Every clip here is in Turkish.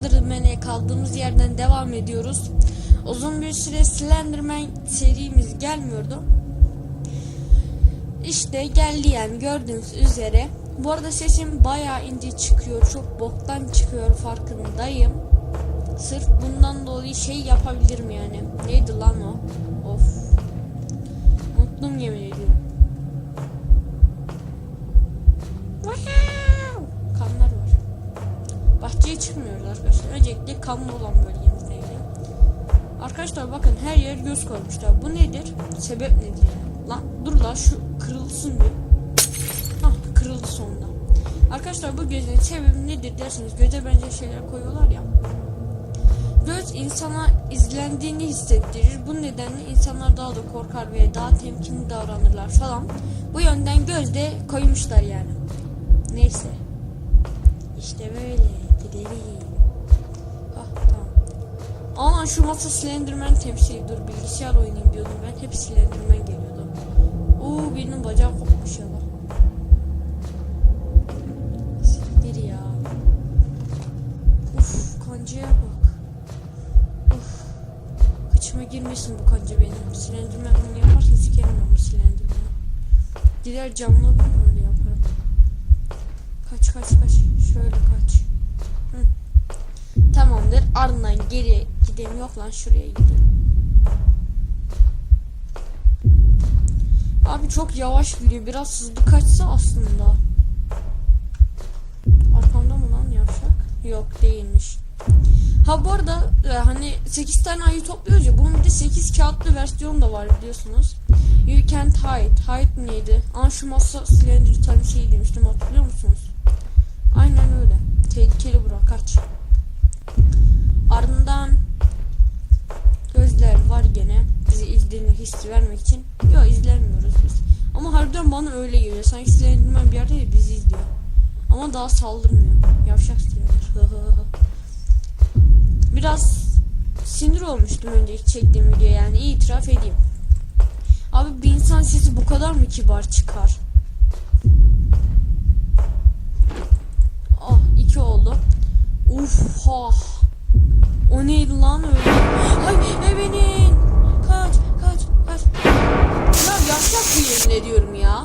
Slenderman'e kaldığımız yerden devam ediyoruz. Uzun bir süre Slenderman serimiz gelmiyordu. İşte geldi yani gördüğünüz üzere. Bu arada sesim bayağı ince çıkıyor. Çok boktan çıkıyor farkındayım. Sırf bundan dolayı şey yapabilirim yani. Neydi lan o? Of. Unuttum yemin ediyorum. Çıkmıyoruz arkadaşlar. Öncelikle kanlı olan bölgemizdeyiz. Arkadaşlar bakın her yer göz koymuşlar. Bu nedir? Sebep nedir yani? Lan dur lan şu kırılsın bir. Hah kırıldı sonunda. Arkadaşlar bu gözün sebebi nedir derseniz göze benzer şeyler koyuyorlar ya. Göz insana izlendiğini hissettirir. Bu nedenle insanlar daha da korkar ve daha temkinli davranırlar falan. Bu yönden gözde koymuşlar yani. Neyse. İşte böyle gidelim. Hah tamam. Aman şu masa Slenderman temsili dur bilgisayar oynayayım diyordum ben hep Slenderman geliyordu. Oo birinin bacağı kopmuş ya lan. Siktir ya. Uf kancaya bak. Uf. Kıçıma girmesin bu kanca benim. Slenderman bunu yaparsa sikerim ben bu Slenderman'ı. Gider camla bunu öyle yaparım. Kaç kaç kaç. Şöyle kaç. Tamamdır. Ardından geri gidelim. Yok lan şuraya gidelim. Abi çok yavaş gidiyor. Biraz hızlı kaçsa aslında. Arkamda mı lan yavşak? Yok değilmiş. Ha bu arada e, hani 8 tane ayı topluyoruz ya bunun bir de 8 kağıtlı versiyonu da var biliyorsunuz. You can't hide. Hide neydi? Aa şu masa Slender tane şey demiştim hatırlıyor musunuz? Aynen öyle. Tehlikeli bura kaç. Ardından gözler var gene bizi izlediğini hissi vermek için. Yok izlenmiyoruz biz. Ama harbiden bana öyle geliyor. Sanki Slenderman bir yerde de bizi izliyor. Ama daha saldırmıyor. Yavşak Slender. Biraz sinir olmuştum önceki çektiğim video yani itiraf edeyim. Abi bir insan sesi bu kadar mı kibar çıkar? Uf ha. O neydi lan öyle? Ay ebenin. Kaç kaç kaç. Ya yaşak bu yemin ediyorum ya.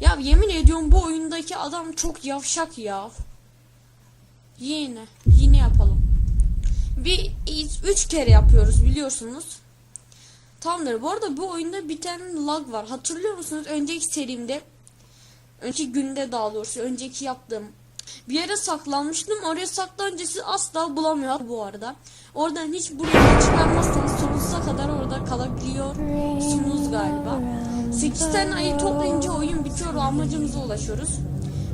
Ya yemin ediyorum bu oyundaki adam çok yavşak ya. Yine yine yapalım. Bir üç kere yapıyoruz biliyorsunuz. Tamamdır. Bu arada bu oyunda bir tane lag var. Hatırlıyor musunuz? Önceki serimde önceki günde daha doğrusu önceki yaptığım bir yere saklanmıştım. Oraya saklanınca sizi asla bulamıyor bu arada. Oradan hiç buraya çıkarmazsanız sonsuza kadar orada kalabiliyorsunuz galiba. 8 tane ayı toplayınca oyun bitiyor. Amacımıza ulaşıyoruz.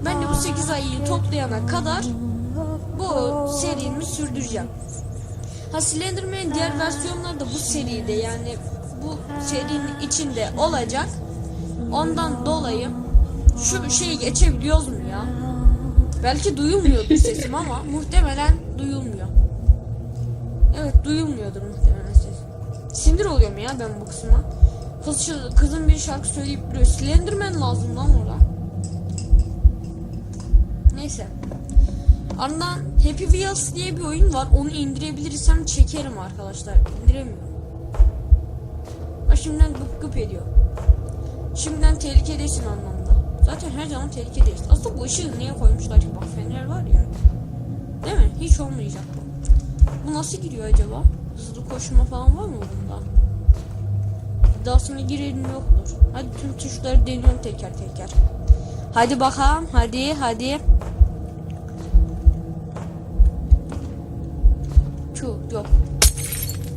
Ben de bu 8 ayıyı toplayana kadar bu serimi sürdüreceğim. Ha Slenderman diğer versiyonları da bu seride yani bu serinin içinde olacak. Ondan dolayı şu şeyi geçebiliyoruz mu ya? Belki duyulmuyordur sesim ama muhtemelen duyulmuyor. Evet duyulmuyordur muhtemelen sesim. Sinir oluyorum ya ben bu kısma. Kız, kızın bir şarkı söyleyip duruyor. Slenderman lazım lan orada. Neyse. Ardından Happy Wheels diye bir oyun var. Onu indirebilirsem çekerim arkadaşlar. İndiremiyorum. Bak şimdiden gıp gıp ediyor. Şimdiden tehlikedesin anlamda. Zaten her zaman tehlikedeyiz. Aslında bu ışığı niye koymuşlar ki? Bak fener var ya. Değil mi? Hiç olmayacak bu. Bu nasıl giriyor acaba? Hızlı koşma falan var mı bunda? İddiasına girelim yoktur. Hadi tüm tuşları deniyorum teker teker. Hadi bakalım. Hadi hadi. Şu yok.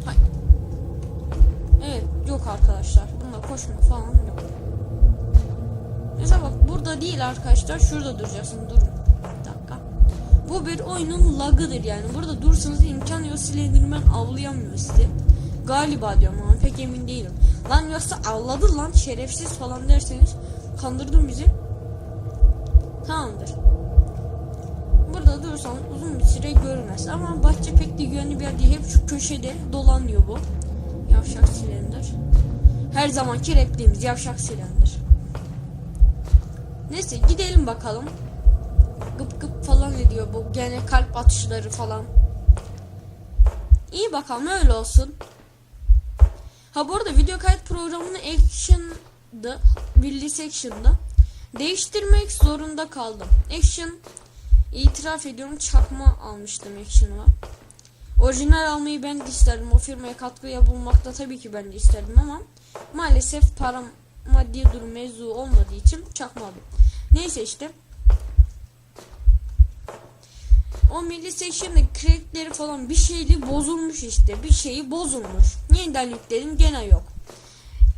Hay. Evet yok arkadaşlar. Bunda koşma falan yok. Mesela bak burada değil arkadaşlar. Şurada duracaksın. Durun. Bir dakika. Bu bir oyunun lagıdır yani. Burada dursanız imkan yok Slenderman avlayamıyor sizi. Galiba diyorum ama pek emin değilim. Lan yoksa avladı lan şerefsiz falan derseniz kandırdın bizi. Tamamdır. Durursanız uzun bir süre görmez. Ama bahçe pek de güvenli bir yer değil. Hep şu köşede dolanıyor bu. Yavşak silindir. Her zamanki repliğimiz yavşak silindir. Neyse gidelim bakalım. Gıp gıp falan ediyor bu. Gene kalp atışları falan. İyi bakalım öyle olsun. Ha bu arada video kayıt programını Action'da, Billy Section'da değiştirmek zorunda kaldım. Action itiraf ediyorum çakma almıştım Action'a. Orijinal almayı ben de isterdim. O firmaya katkıya bulmakta tabii ki ben de isterdim ama maalesef param maddi durum mevzu olmadığı için çakma. Neyse işte. O milli section'daki crackleri falan bir şeyli bozulmuş işte. Bir şeyi bozulmuş. Yeniden yükledim gene yok.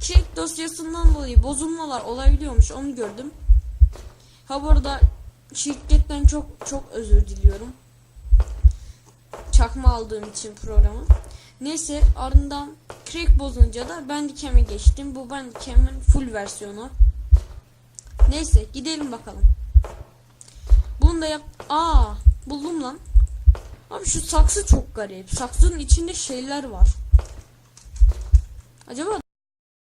Crack dosyasından dolayı bozulmalar olabiliyormuş onu gördüm. Ha bu arada şirketten çok çok özür diliyorum. Çakma aldığım için programı. Neyse ardından crack bozunca da Bandicam'e geçtim. Bu Bandicam'in full versiyonu. Neyse gidelim bakalım. Bunu da yap... Aa buldum lan. Abi şu saksı çok garip. Saksının içinde şeyler var. Acaba